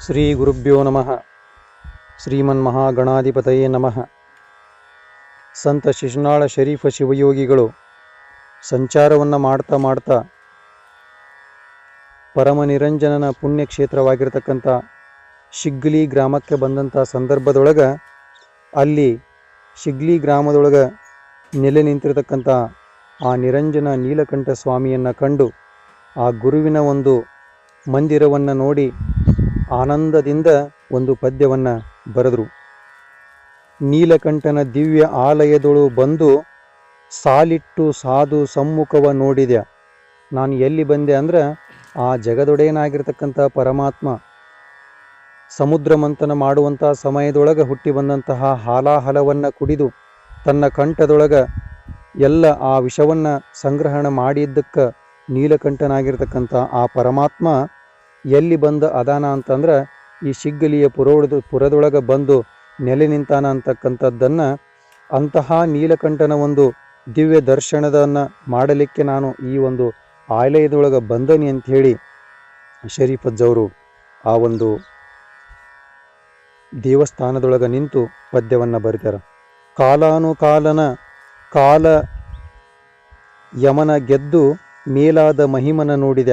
ಶ್ರೀ ಗುರುಭ್ಯೋ ನಮಃ. ಶ್ರೀಮನ್ ಶ್ರೀಮನ್ಮಹಾಗಣಾಧಿಪತಯೇ ನಮಃ. ಸಂತ ಶಿಶುನಾಳ ಶರೀಫ ಶಿವಯೋಗಿಗಳು ಸಂಚಾರವನ್ನು ಮಾಡ್ತಾ ಮಾಡ್ತಾ ಪರಮ ನಿರಂಜನನ ಪುಣ್ಯಕ್ಷೇತ್ರವಾಗಿರ್ತಕ್ಕಂಥ ಶಿಗ್ಲಿ ಗ್ರಾಮಕ್ಕೆ ಬಂದಂಥ ಸಂದರ್ಭದೊಳಗೆ ಅಲ್ಲಿ ಶಿಗ್ಲಿ ಗ್ರಾಮದೊಳಗೆ ನೆಲೆ ನಿಂತಿರತಕ್ಕಂಥ ಆ ನಿರಂಜನ ನೀಲಕಂಠ ಸ್ವಾಮಿಯನ್ನು ಕಂಡು ಆ ಗುರುವಿನ ಒಂದು ಮಂದಿರವನ್ನು ನೋಡಿ ಆನಂದದಿಂದ ಒಂದು ಪದ್ಯವನ್ನು ಬರೆದರು. ನೀಲಕಂಠನ ದಿವ್ಯ ಆಲಯದೊಳು ಬಂದು ಸಾಲಿಟ್ಟು ಸಾಧು ಸಮ್ಮುಖವ ನೋಡಿದೆ ನಾನು ಎಲ್ಲಿ ಬಂದೆ ಅಂದ್ರೆ ಆ ಜಗದೊಡೆಯನಾಗಿರ್ತಕ್ಕಂಥ ಪರಮಾತ್ಮ. ಸಮುದ್ರ ಮಂಥನ ಮಾಡುವಂಥ ಸಮಯದೊಳಗೆ ಹುಟ್ಟಿ ಬಂದಂತಹ ಹಾಲಾಹಲವನ್ನು ಕುಡಿದು ತನ್ನ ಕಂಠದೊಳಗೆ ಎಲ್ಲ ಆ ವಿಷವನ್ನು ಸಂಗ್ರಹಣ ಮಾಡಿದ್ದಕ್ಕೆ ನೀಲಕಂಠನಾಗಿರ್ತಕ್ಕಂಥ ಆ ಪರಮಾತ್ಮ ಎಲ್ಲಿ ಬಂದು ಅದಾನ ಅಂತಂದ್ರೆ ಈ ಶಿಗ್ಗಲಿಯ ಪುರೋಡದ ಪುರದೊಳಗೆ ಬಂದು ನೆಲೆ ನಿಂತಾನ ಅಂತಕ್ಕಂಥದ್ದನ್ನು ಅಂತಹ ನೀಲಕಂಠನ ಒಂದು ದಿವ್ಯ ದರ್ಶನದನ್ನು ಮಾಡಲಿಕ್ಕೆ ನಾನು ಈ ಒಂದು ಆಲಯದೊಳಗೆ ಬಂದನಿ ಅಂತ ಹೇಳಿ ಶರೀಫಜ್ಜವರು ಆ ಒಂದು ದೇವಸ್ಥಾನದೊಳಗೆ ನಿಂತು ಪದ್ಯವನ್ನು ಬರೀತಾರೆ. ಕಾಲಾನುಕಾಲನ ಕಾಲ ಯಮನ ಗೆದ್ದು ಮೇಲಾದ ಮಹಿಮನ ನೋಡಿದ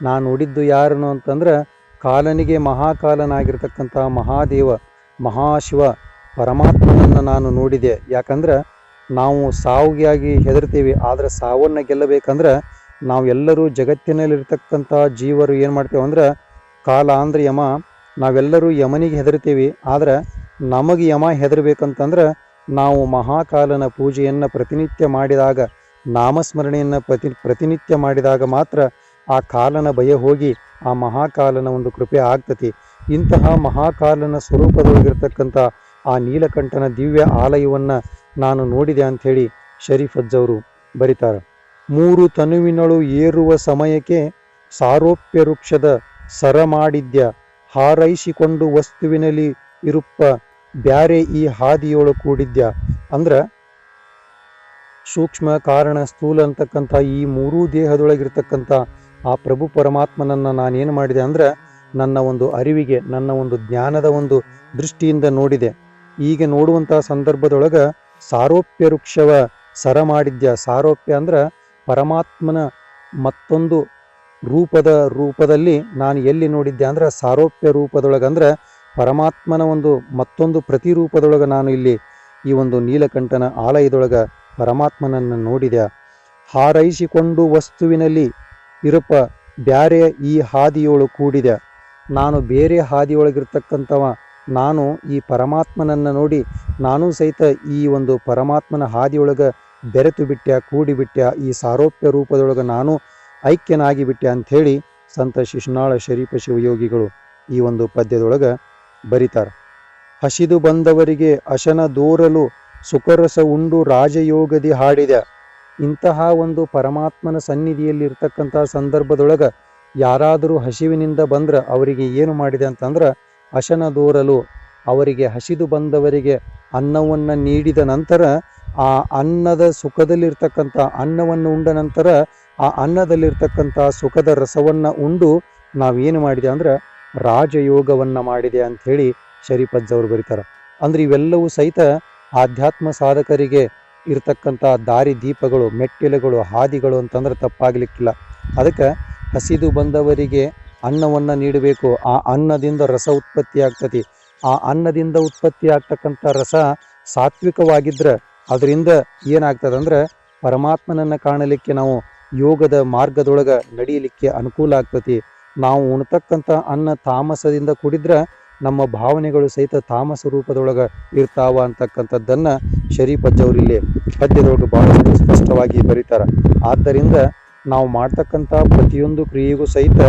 ನಾನು ನೋಡಿದ್ದು ಯಾರನು ಅಂತಂದ್ರೆ ಕಾಲನಿಗೆ ಮಹಾಕಾಲನಾಗಿರ್ತಕ್ಕಂಥ ಮಹಾದೇವ, ಮಹಾಶಿವ, ಪರಮಾತ್ಮನನ್ನು ನಾನು ನೋಡಿದೆ. ಯಾಕಂದ್ರೆ ನಾವು ಸಾವಿಗೆಯಾಗಿ ಹೆದರ್ತೀವಿ, ಆದರೆ ಸಾವನ್ನು ಗೆಲ್ಲಬೇಕಂದ್ರೆ ನಾವೆಲ್ಲರೂ ಜಗತ್ತಿನಲ್ಲಿರ್ತಕ್ಕಂಥ ಜೀವರು ಏನು ಮಾಡ್ತೇವೆ ಅಂದ್ರೆ ಕಾಲ ಅಂದ್ರೆ ಯಮ ನಾವೆಲ್ಲರೂ ಯಮನಿಗೆ ಹೆದರ್ತೀವಿ. ಆದರೆ ನಮಗೆ ಯಮ ಹೆದರ್ಬೇಕಂತಂದ್ರೆ ನಾವು ಮಹಾಕಾಲನ ಪೂಜೆಯನ್ನು ಪ್ರತಿನಿತ್ಯ ಮಾಡಿದಾಗ, ನಾಮಸ್ಮರಣೆಯನ್ನು ಪ್ರತಿ, ಪ್ರತಿನಿತ್ಯ ಮಾಡಿದಾಗ ಮಾತ್ರ ಆ ಕಾಲನ ಭಯ ಹೋಗಿ ಆ ಮಹಾಕಾಲನ ಒಂದು ಕೃಪೆ ಆಗ್ತತಿ. ಇಂತಹ ಮಹಾಕಾಲನ ಸ್ವರೂಪದೊಳಗಿರ್ತಕ್ಕಂಥ ಆ ನೀಲಕಂಠನ ದಿವ್ಯ ಆಲಯವನ್ನು ನಾನು ನೋಡಿದೆ ಅಂಥೇಳಿ ಶರೀಫಜ್ಜವರು ಬರೀತಾರೆ. ಮೂರು ತನುವಿನಳು ಏರುವ ಸಮಯಕ್ಕೆ ಸಾರೋಪ್ಯ ವೃಕ್ಷದ ಸರ ಮಾಡಿದ್ಯ ಹಾರೈಸಿಕೊಂಡು ವಸ್ತುವಿನಲ್ಲಿ ಇರುಪ್ಪ ಬ್ಯಾರೆ ಈ ಹಾದಿಯೊಳು ಕೂಡಿದ್ಯ. ಅಂದ್ರ ಸೂಕ್ಷ್ಮ ಕಾರಣ ಸ್ಥೂಲ ಅಂತಕ್ಕಂಥ ಈ ಮೂರೂ ದೇಹದೊಳಗಿರ್ತಕ್ಕಂಥ ಆ ಪ್ರಭು ಪರಮಾತ್ಮನನ್ನು ನಾನೇನು ಮಾಡಿದೆ ಅಂದರೆ ನನ್ನ ಒಂದು ಅರಿವಿಗೆ, ನನ್ನ ಒಂದು ಜ್ಞಾನದ ಒಂದು ದೃಷ್ಟಿಯಿಂದ ನೋಡಿದೆ. ಈಗ ನೋಡುವಂಥ ಸಂದರ್ಭದೊಳಗೆ ಸಾರೋಪ್ಯ ವೃಕ್ಷವ ಸರ ಮಾಡಿದ್ಯ. ಸಾರೋಪ್ಯ ಅಂದ್ರೆ ಪರಮಾತ್ಮನ ಮತ್ತೊಂದು ರೂಪದ ರೂಪದಲ್ಲಿ ನಾನು ಎಲ್ಲಿ ನೋಡಿದ್ದೆ ಅಂದ್ರೆ ಸಾರೋಪ್ಯ ರೂಪದೊಳಗೆ ಅಂದ್ರೆ ಪರಮಾತ್ಮನ ಒಂದು ಮತ್ತೊಂದು ಪ್ರತಿರೂಪದೊಳಗೆ ನಾನು ಇಲ್ಲಿ ಈ ಒಂದು ನೀಲಕಂಠನ ಆಲಯದೊಳಗೆ ಪರಮಾತ್ಮನನ್ನು ನೋಡಿದೆ. ಹಾರೈಸಿಕೊಂಡು ವಸ್ತುವಿನಲ್ಲಿ ಇರಪ ಬ್ಯಾರೆ ಈ ಹಾದಿಯೋಳು ಕೂಡಿದೆ. ನಾನು ಬೇರೆ ಹಾದಿಯೊಳಗಿರ್ತಕ್ಕಂಥವ. ನಾನು ಈ ಪರಮಾತ್ಮನನ್ನು ನೋಡಿ ನಾನು ಸಹಿತ ಈ ಒಂದು ಪರಮಾತ್ಮನ ಹಾದಿಯೊಳಗೆ ಬೆರೆತು ಬಿಟ್ಟ್ಯ ಕೂಡಿಬಿಟ್ಟ್ಯ ಈ ಸಾರೋಪ್ಯ ರೂಪದೊಳಗೆ ನಾನು ಐಕ್ಯನಾಗಿ ಬಿಟ್ಟೆ ಅಂಥೇಳಿ ಸಂತ ಶಿಶುನಾಳ ಶರೀಫ ಶಿವಯೋಗಿಗಳು ಈ ಒಂದು ಪದ್ಯದೊಳಗೆ ಬರೀತಾರೆ. ಹಸಿದು ಬಂದವರಿಗೆ ಅಶನ ದೂರಲು ಸುಖರಸ ಉಂಡು ರಾಜಯೋಗದಿ ಹಾಡಿದ. ಇಂತಹ ಒಂದು ಪರಮಾತ್ಮನ ಸನ್ನಿಧಿಯಲ್ಲಿರ್ತಕ್ಕಂಥ ಸಂದರ್ಭದೊಳಗೆ ಯಾರಾದರೂ ಹಸಿವಿನಿಂದ ಬಂದ್ರೆ ಅವರಿಗೆ ಏನು ಮಾಡಿದೆ ಅಂತಂದ್ರೆ ಅಶನ ದೂರಲು ಅವರಿಗೆ ಹಸಿದು ಬಂದವರಿಗೆ ಅನ್ನವನ್ನು ನೀಡಿದ ನಂತರ ಆ ಅನ್ನದ ಸುಖದಲ್ಲಿರ್ತಕ್ಕಂಥ ಅನ್ನವನ್ನು ಉಂಡ ನಂತರ ಆ ಅನ್ನದಲ್ಲಿರ್ತಕ್ಕಂಥ ಸುಖದ ರಸವನ್ನು ಉಂಡು ನಾವೇನು ಮಾಡಿದೆ ಅಂದ್ರೆ ರಾಜಯೋಗವನ್ನು ಮಾಡಿದೆ ಅಂಥೇಳಿ ಶರೀಪಜ್ಜವರು ಬರೀತಾರೆ. ಅಂದರೆ ಇವೆಲ್ಲವೂ ಸಹಿತ ಆಧ್ಯಾತ್ಮ ಸಾಧಕರಿಗೆ ಇರ್ತಕ್ಕಂಥ ದಾರಿ ದೀಪಗಳು, ಮೆಟ್ಟಿಲುಗಳು, ಹಾದಿಗಳು ಅಂತಂದ್ರೆ ತಪ್ಪಾಗ್ಲಿಕ್ಕಿಲ್ಲ. ಅದಕ್ಕೆ ಹಸಿದು ಬಂದವರಿಗೆ ಅನ್ನವನ್ನು ನೀಡಬೇಕು. ಆ ಅನ್ನದಿಂದ ರಸ ಉತ್ಪತ್ತಿ ಆಗ್ತತಿ. ಆ ಅನ್ನದಿಂದ ಉತ್ಪತ್ತಿ ಆಗ್ತಕ್ಕಂಥ ರಸ ಸಾತ್ವಿಕವಾಗಿದ್ದರೆ ಅದರಿಂದ ಏನಾಗ್ತದಂದ್ರೆ ಪರಮಾತ್ಮನನ್ನು ಕಾಣಲಿಕ್ಕೆ ನಾವು ಯೋಗದ ಮಾರ್ಗದೊಳಗೆ ನಡೀಲಿಕ್ಕೆ ಅನುಕೂಲ ಆಗ್ತತಿ. ನಾವು ಉಣ್ತಕ್ಕಂಥ ಅನ್ನ ತಾಮಸದಿಂದ ಕುಡಿದ್ರೆ ನಮ್ಮ ಭಾವನೆಗಳು ಸಹಿತ ತಾಮಸ ರೂಪದೊಳಗೆ ಇರ್ತಾವ ಅಂತಕ್ಕಂಥದ್ದನ್ನು ಶರೀಫ್ ಇಲ್ಲಿ ಪದ್ಯದೊಳಗೆ ಭಾಳಷ್ಟು ಸ್ಪಷ್ಟವಾಗಿ ಬರೀತಾರೆ. ಆದ್ದರಿಂದ ನಾವು ಮಾಡ್ತಕ್ಕಂಥ ಪ್ರತಿಯೊಂದು ಕ್ರಿಯೆಗೂ ಸಹಿತ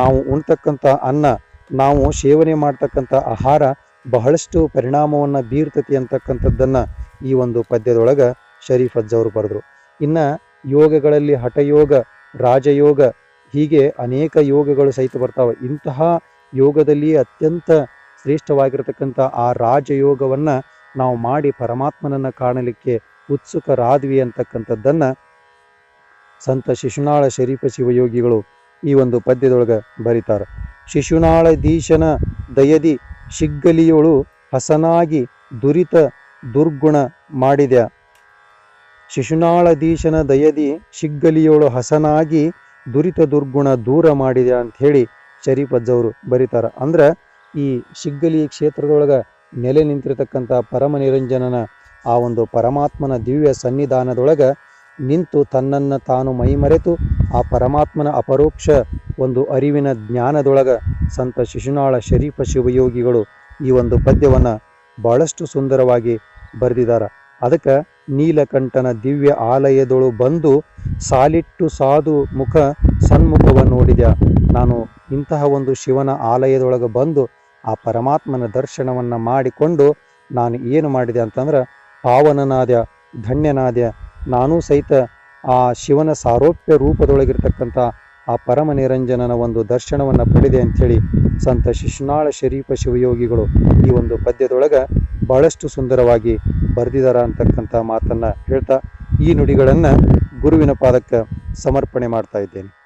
ನಾವು ಉಣ್ತಕ್ಕಂಥ ಅನ್ನ, ನಾವು ಸೇವನೆ ಮಾಡ್ತಕ್ಕಂಥ ಆಹಾರ ಬಹಳಷ್ಟು ಪರಿಣಾಮವನ್ನು ಬೀರ್ತತಿ ಅಂತಕ್ಕಂಥದ್ದನ್ನು ಈ ಒಂದು ಪದ್ಯದೊಳಗೆ ಶರೀಫ್ ಅಜ್ಜವರು ಬರೆದ್ರು. ಇನ್ನು ಯೋಗಗಳಲ್ಲಿ ಹಠಯೋಗ, ರಾಜಯೋಗ ಹೀಗೆ ಅನೇಕ ಯೋಗಗಳು ಸಹಿತ ಬರ್ತಾವೆ. ಇಂತಹ ಯೋಗದಲ್ಲಿ ಅತ್ಯಂತ ಶ್ರೇಷ್ಠವಾಗಿರತಕ್ಕಂಥ ಆ ರಾಜಯೋಗವನ್ನು ನಾವು ಮಾಡಿ ಪರಮಾತ್ಮನನ್ನ ಕಾಣಲಿಕ್ಕೆ ಉತ್ಸುಕರಾದ್ವಿ ಅಂತಕ್ಕಂಥದ್ದನ್ನು ಸಂತ ಶಿಶುನಾಳ ಶರೀಫ ಶಿವಯೋಗಿಗಳು ಈ ಒಂದು ಪದ್ಯದೊಳಗೆ ಬರೀತಾರೆ. ಶಿಶುನಾಳಧೀಶನ ದಯದಿ ಶಿಗ್ಗಲಿಯೋಳು ಹಸನಾಗಿ ದುರಿತ ದುರ್ಗುಣ ಮಾಡಿದ ಶಿಶುನಾಳಧೀಶನ ದಯದಿ ಶಿಗ್ಗಲಿಯೋಳು ಹಸನಾಗಿ ದುರಿತ ದುರ್ಗುಣ ದೂರ ಮಾಡಿದೆ ಅಂತ ಹೇಳಿ ಶರೀಫಜ್ಜವರು ಬರೀತಾರ. ಅಂದ್ರೆ ಈ ಶಿಗ್ಗಲಿ ಕ್ಷೇತ್ರದೊಳಗ ನೆಲೆ ನಿಂತಿರತಕ್ಕಂಥ ಪರಮ ನಿರಂಜನನ ಆ ಒಂದು ಪರಮಾತ್ಮನ ದಿವ್ಯ ಸನ್ನಿಧಾನದೊಳಗ ನಿಂತು ತನ್ನನ್ನು ತಾನು ಮೈಮರೆತು ಆ ಪರಮಾತ್ಮನ ಅಪರೋಕ್ಷ ಒಂದು ಅರಿವಿನ ಜ್ಞಾನದೊಳಗ ಸಂತ ಶಿಶುನಾಳ ಶರೀಫ ಶಿವಯೋಗಿಗಳು ಈ ಒಂದು ಪದ್ಯವನ್ನು ಬಹಳಷ್ಟು ಸುಂದರವಾಗಿ ಬರೆದಿದ್ದಾರೆ ಅದಕ್ಕೆ ನೀಲಕಂಠನ ದಿವ್ಯ ಆಲಯದೊಳು ಬಂದು ಸಾಲಿಟ್ಟು ಸಾಧು ಮುಖ ಸನ್ಮುಖವನ್ನು ನೋಡಿದ ನಾನು ಇಂತಹ ಒಂದು ಶಿವನ ಆಲಯದೊಳಗೆ ಬಂದು ಆ ಪರಮಾತ್ಮನ ದರ್ಶನವನ್ನು ಮಾಡಿಕೊಂಡು ನಾನು ಏನು ಮಾಡಿದೆ ಅಂತಂದ್ರೆ ಪಾವನನಾದ್ಯ ಧನ್ಯನಾದ ನಾನೂ ಸಹಿತ ಆ ಶಿವನ ಸಾರೋಪ್ಯ ರೂಪದೊಳಗಿರ್ತಕ್ಕಂಥ ಆ ಪರಮ ನಿರಂಜನನ ಒಂದು ದರ್ಶನವನ್ನು ಪಡೆದೆ ಅಂಥೇಳಿ ಸಂತ ಶಿಶುನಾಳ ಶರೀಫ ಶಿವಯೋಗಿಗಳು ಈ ಒಂದು ಪದ್ಯದೊಳಗೆ ಬಹಳಷ್ಟು ಸುಂದರವಾಗಿ ಬರೆದಿದಾರ ಅಂತಕ್ಕಂಥ ಮಾತನ್ನು ಹೇಳ್ತಾ ಈ ನುಡಿಗಳನ್ನು ಗುರುವಿನ ಪಾದಕ್ಕೆ ಸಮರ್ಪಣೆ ಮಾಡ್ತಾ ಇದ್ದೇನೆ.